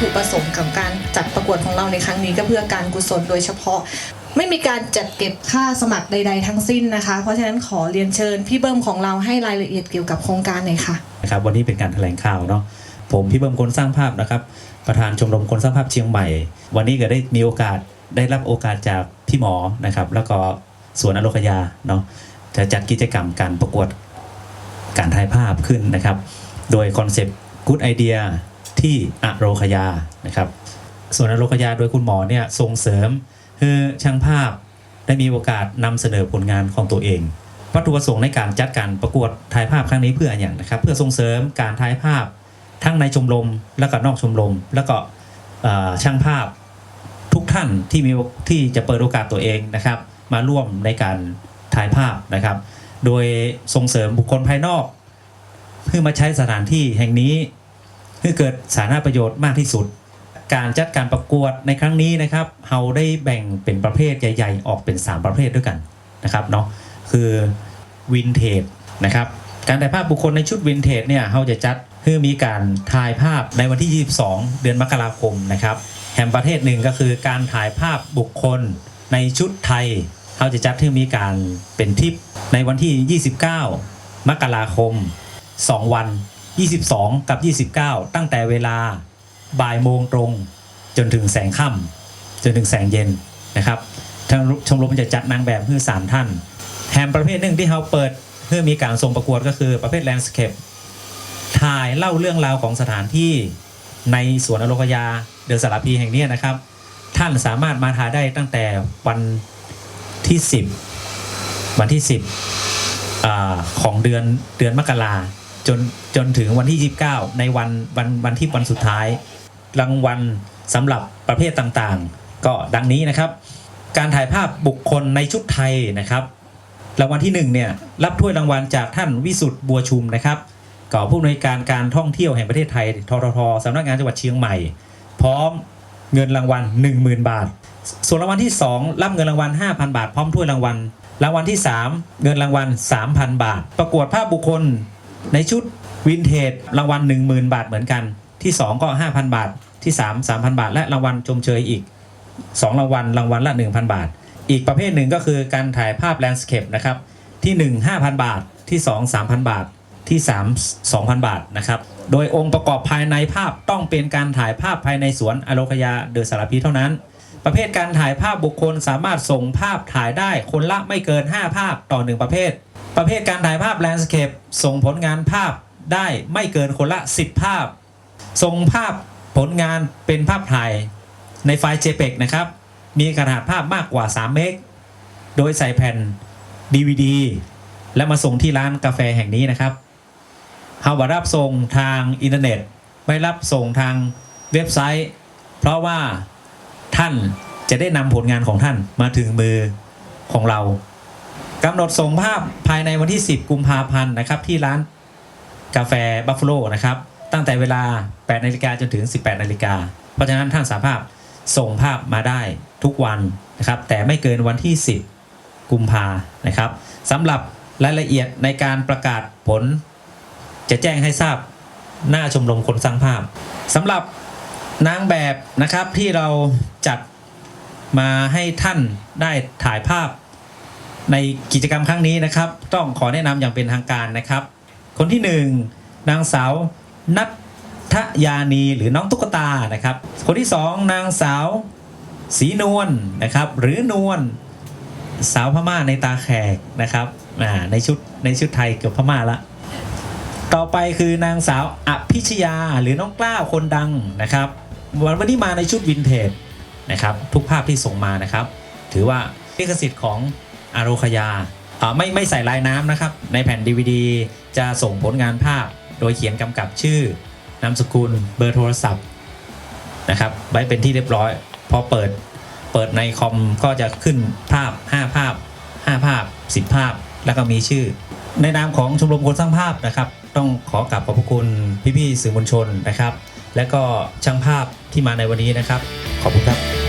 ถุประสงค์ของการจัดประกวดของเราในครั้งนี้ก็เพื่อการกุศลโดยเฉพาะ ไม่มีการจัดเก็บค่าสมัครใด ๆ ทั้งสิ้นนะคะ เพราะฉะนั้นขอเรียนเชิญพี่เบิ้มของเราให้รายละเอียดเกี่ยวกับโครงการหน่อยค่ะนะครับวันนี้เป็นการแถลงข่าวเนาะผมพี่เบิ้มคนสร้างภาพนะครับ ประธานชมรมคนสร้างภาพเชียงใหม่ วันนี้ก็ได้มีโอกาสได้รับโอกาสจากพี่หมอนะครับ แล้วก็สวนอโลคยาเนาะจะจัดกิจกรรมการประกวดการถ่ายภาพขึ้นนะครับ โดยคอนเซปต์ Good Idea ที่อโรคยานะครับ ส่วนอโรคยาโดยคุณหมอเนี่ยส่งเสริมให้ช่างภาพได้มีโอกาสนำเสนอผลงานของตัวเองวัตถุประสงค์ในการจัดการประกวดถ่ายภาพครั้งนี้เพื่ออย่างนะครับ เพื่อส่งเสริมการถ่ายภาพทั้งในชมรม และก็นอกชมรม แล้วก็ช่างภาพทุกท่านที่มีที่จะเปิดโอกาสตัวเองนะครับ มาร่วมในการถ่ายภาพนะครับ โดยส่งเสริมบุคคลภายนอก เพื่อมาใช้สถานที่แห่งนี้ เพื่อเกิดสาธารณประโยชน์มากที่สุด การจัดการประกวดในครั้งนี้นะครับเราได้แบ่งเป็นประเภทใหญ่ๆ ออกเป็น 3 ประเภทด้วยกันนะครับเนาะคือวินเทจนะครับการถ่ายภาพบุคคลในชุดวินเทจเนี่ยเราจะจัดเพื่อมีการถ่ายภาพในวันที่ 22 เดือนมกราคมนะครับแห่งประเทศหนึ่งก็คือการถ่ายภาพบุคคลในชุดไทยเราจะจัดเพื่อมีการเป็นทิปในวันที่ 29 มกราคม 2 วัน 22 กับ 29 ตั้งแต่เวลาบ่ายโมงตรง จนถึงแสงค่ำจนถึงแสงเย็นนะครับทางชมรมจะจัดนางแบบเพื่อสามท่านแถมประเภทหนึ่งที่เราเปิดเพื่อมีการส่งประกวดก็คือประเภทแลนด์สเคปถ่ายเล่าเรื่องราวของสถานที่ในสวนอโลกยาเดือนสารพีแห่งนี้นะครับ ท่านสามารถมาถ่ายได้ตั้งแต่วันที่ 10 วันที่ 10อของเดือนเดือนมกรา จนจนถึงวันที่ 29 ในวันวันวันที่วันสุดท้าย รางวัลสำหรับประเภทต่างๆ ก็ดังนี้นะครับ การถ่ายภาพบุคคลในชุดไทยนะครับ รางวัลที่หนึ่งเนี่ยรับถ้วยรางวัลจากท่านวิสุทธ์บัวชุมนะครับก่อผู้อำนวยการการท่องเที่ยวแห่งประเทศไทยทททสำนักงานจังหวัดเชียงใหม่ พร้อมเงินรางวัล 10,000 บาท ส่วนรางวัลที่ 2 รับเงินรางวัล 5,000 บาท พร้อมถ้วยรางวัล รางวัลที่ 3 เงินรางวัล 3,000 บาท ประกวดภาพบุคคล ในชุดวินเทจรางวัล 10,000 บาทเหมือนกัน ที่ 2 ก็ 5,000 บาทที่ 3 3,000 บาท และรางวัลชมเชยอีก 2 รางวัลรางวัลละ 1,000 บาท อีกประเภทหนึ่งก็คือการถ่ายภาพแลนด์สเคปนะครับที่ 1 5,000 บาทที่ 2 3,000 บาทที่ 3 2,000 บาทนะครับโดยองค์ประกอบภายในภาพต้องเป็นการถ่ายภาพภายในสวนอโลคยาเดอะสารพีเท่านั้น ประเภทการถ่ายภาพบุคคลสามารถส่งภาพถ่ายได้คนละไม่เกิน 5 ภาพต่อ 1 ประเภท ประเภทการถ่ายภาพแลนด์สเคปส่งผลงานภาพได้ไม่เกินคนละ 10 ภาพ ส่งภาพผลงานเป็นภาพถ่ายในไฟล์ JPEG นะครับ มีขนาดภาพมากกว่า 3 เมก โดยใส่แผ่น DVD และมาส่งที่ร้านกาแฟแห่งนี้นะครับเฮาว่ารับส่งทางอินเทอร์เน็ต ไม่รับส่งทางเว็บไซต์ เพราะว่าท่านจะได้นำผลงานของท่านมาถึงมือของเรา กำหนดส่งภาพภายในวันที่ 10 กุมภาพันธ์นะครับ ที่ร้านกาแฟบัฟฟ a โลนะครับ ตั้งแต่เวลา 8 นาฬิกาจนถึง 18 นาฬิกา เพราะฉะนั้นท่านสามารถส่งภาพมาได้ทุกวันนะครับ แต่ไม่เกินวันที่ 10 กุมภานะครับสำหรับรายละเอียดในการประกาศผล จะแจ้งให้ทราบหน้าชมรมคนสร้างภาพสำหรับนางแบบนะครับที่เราจัดมาให้ท่านได้ถ่ายภาพ ในกิจกรรมครั้งนี้นะครับ ต้องขอแนะนำอย่างเป็นทางการนะครับ คนที่หนึ่งนางสาวนัทยานีหรือน้องตุ๊กตานะครับ คนที่สองนางสาวสีนวลนะครับ หรือนวลสาวพม่าในตาแขกนะครับอ่าในชุดในชุดไทยเกือบพม่าละต่อไปคือนางสาวอภิชยาหรือน้องกล้าวคนดังนะครับวันวันนี้มาในชุดวินเทจนะครับ ทุกภาพที่ส่งมานะครับ ถือว่าลิขสิทธิ์ของ อาโรคยาอ่าไม่ไม่ใส่ลายน้ำนะครับ ในแผ่น DVD จะส่งผลงานภาพ โดยเขียนกำกับชื่อนามสกุลเบอร์โทรศัพท์นะครับ ไว้เป็นที่เรียบร้อย พอเปิดเปิดในคอมก็จะขึ้นภาพ 5 ภาพ 5 ภาพ 10 ภาพ แล้วก็มีชื่อ ในนามของชมรมคนสร้างภาพนะครับ ต้องขอกราบขอบพระคุณพี่ๆสื่อมวลชนนะครับ และก็ช่างภาพที่มาในวันนี้นะครับ ขอบคุณครับ